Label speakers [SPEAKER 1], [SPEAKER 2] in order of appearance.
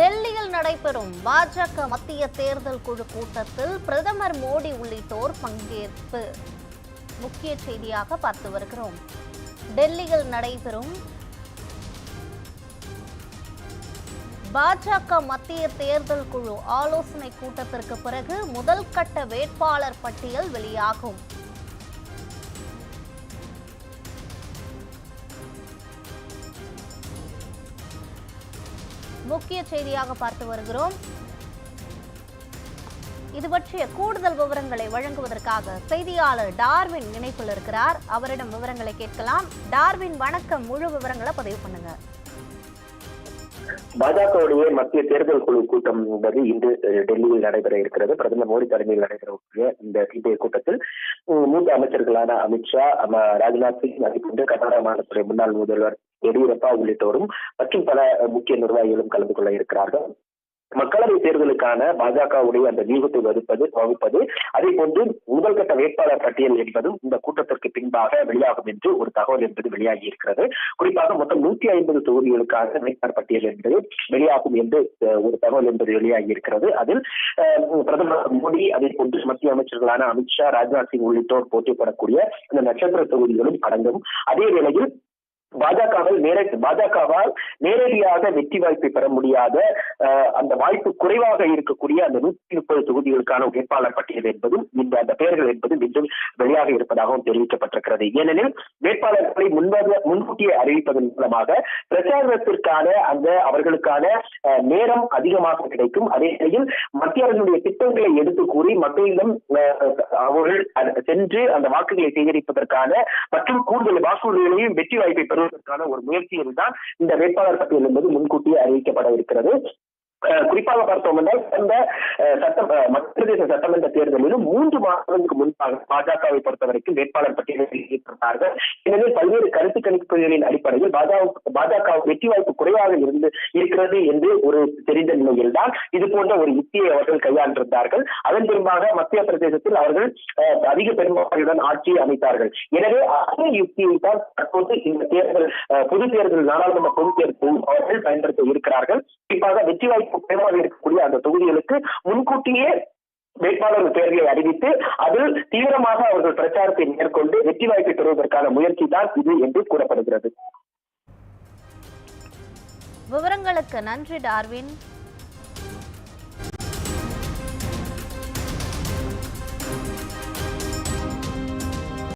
[SPEAKER 1] டெல்லியில் நடைபெறும் பாஜக மத்திய தேர்தல் குழு கூட்டத்தில் பிரதமர் மோடி உள்ளிட்டோர் பங்கேற்பு. முக்கிய செய்தியாக பார்த்து வருகிறோம். டெல்லியில் நடைபெறும் பாஜக மத்திய தேர்தல் குழு ஆலோசனை கூட்டத்திற்கு பிறகு முதல் கட்ட வேட்பாளர் பட்டியல் வெளியாகும். முக்கிய செய்தியாக பார்த்து வருகிறோம். இது பற்றிய கூடுதல் விவரங்களை வழங்குவதற்காக செய்தியாளர் டார்வின் இணைப்பில் இருக்கிறார். அவரிடம் விவரங்களை கேட்கலாம். டார்வின் வணக்கம். முழு விவரங்களை பதிவு பண்ணுங்க.
[SPEAKER 2] பாஜகவுடைய மத்திய தேர்தல் குழு கூட்டம் என்பது இன்று டெல்லியில் நடைபெற இருக்கிறது. பிரதமர் மோடி தலைமையில் நடைபெறக்கூடிய இந்த சிபிஐ கூட்டத்தில் மூத்த அமைச்சர்களான அமித்ஷா ராஜ்நாத் சிங் அதேபோன்று கர்நாடக மாநிலத்துறை முன்னாள் முதல்வர் எடியூரப்பா உள்ளிட்டோரும் மற்றும் பல முக்கிய நிர்வாகிகளும் கலந்து கொள்ள இருக்கிறார்கள். மக்களவை தேர்தலுக்கான பாஜகவுடைய அந்த வியூகத்தை வகுப்பது வகுப்பது அதே போன்று முதல் கட்ட வேட்பாளர் பட்டியல் என்பதும் இந்த கூட்டத்திற்கு பின்பாக வெளியாகும் என்று ஒரு தகவல் என்பது வெளியாகி இருக்கிறது. குறிப்பாக மொத்தம் நூத்தி ஐம்பது தொகுதிகளுக்காக வேட்பாளர் பட்டியல் என்பது வெளியாகும் என்று அஹ், ஒரு தகவல் என்பது வெளியாகி இருக்கிறது. அதில் அஹ், பிரதமர் மோடி அதே போன்று மத்திய அமைச்சர்களான அமித்ஷா ராஜ்நாத் சிங் உள்ளிட்டோர் போட்டியிடக்கூடிய இந்த நட்சத்திர தொகுதிகளும் அடங்கும். அதே வேளையில் பாஜகவால் நேர பாஜகவால் நேரடியாக வெற்றி வாய்ப்பை பெற முடியாத அஹ், அந்த வாய்ப்பு குறைவாக இருக்கக்கூடிய அந்த நூத்தி முப்பது தொகுதிகளுக்கான வேட்பாளர் பட்டியல் என்பதும் இந்த அந்த பெயர்கள் என்பதும் இன்றும் வெளியாக இருப்பதாகவும் தெரிவிக்கப்பட்டிருக்கிறது. ஏனெனில் வேட்பாளர்களை முன்பாக முன்கூட்டியே அறிவிப்பதன் மூலமாக பிரச்சாரத்திற்கான அந்த அவர்களுக்கான அஹ், நேரம் அதிகமாக கிடைக்கும். அதே நிலையில் மத்திய அரசுடைய திட்டங்களை எடுத்து கூறி மக்களிடம் அஹ், அவர்கள் சென்று அந்த வாக்குகளை சேகரிப்பதற்கான மற்றும் கூடுதல் வாக்குறுதிகளையும் வெற்றி வாய்ப்பை பெறுவதற்கான ஒரு முயற்சியில் தான் இந்த வேட்பாளர் பட்டியல் என்பது முன்கூட்டியே அறிவிக்கப்பட இருக்கிறது. குறிப்பாக பார்த்தோம் என்றால் கடந்த சட்டம் மத்திய பிரதேச சட்டமன்ற தேர்தலிலும் மூன்று மாதங்களுக்கு முன்பாக பாஜகவை பொறுத்தவரைக்கும் வேட்பாளர் பட்டியலை வெளியிட்டிருந்தார்கள். எனவே பல்வேறு கருத்து கணிப்புகளின் அடிப்படையில் பாஜக பாஜக வெற்றி வாய்ப்பு குறைவாக இருந்து இருக்கிறது என்று ஒரு தெரிந்த நிலையில்தான் இது போன்ற ஒரு யுக்தியை அவர்கள் கையாண்டிருந்தார்கள். அதன் பின்பாக மத்திய பிரதேசத்தில் அவர்கள் அஹ், அதிக பெரும்பான்மையுடன் ஆட்சியை அமைத்தார்கள். எனவே அதே யுக்தியை தான் தற்போது இந்த தேர்தல் அஹ், பொது தேர்தல் நாடாளுமன்ற பொது தேர்தலில் அவர்கள் பயன்படுத்த இருக்கிறார்கள். குறிப்பாக வெற்றி வாய்ப்பு குறைவாக இருக்கக்கூடிய அந்த தொகுதிகளுக்கு முன்கூட்டியே வேட்பாளர் தேர்வை அறிவித்து அதில் தீவிரமாக அவர்கள் பிரச்சாரத்தை மேற்கொண்டு வெற்றி வாய்ப்பை பெறுவதற்கான முயற்சி தான் இது என்று கூறப்படுகிறது.
[SPEAKER 1] விவரங்களுக்கு நன்றி டார்வின்.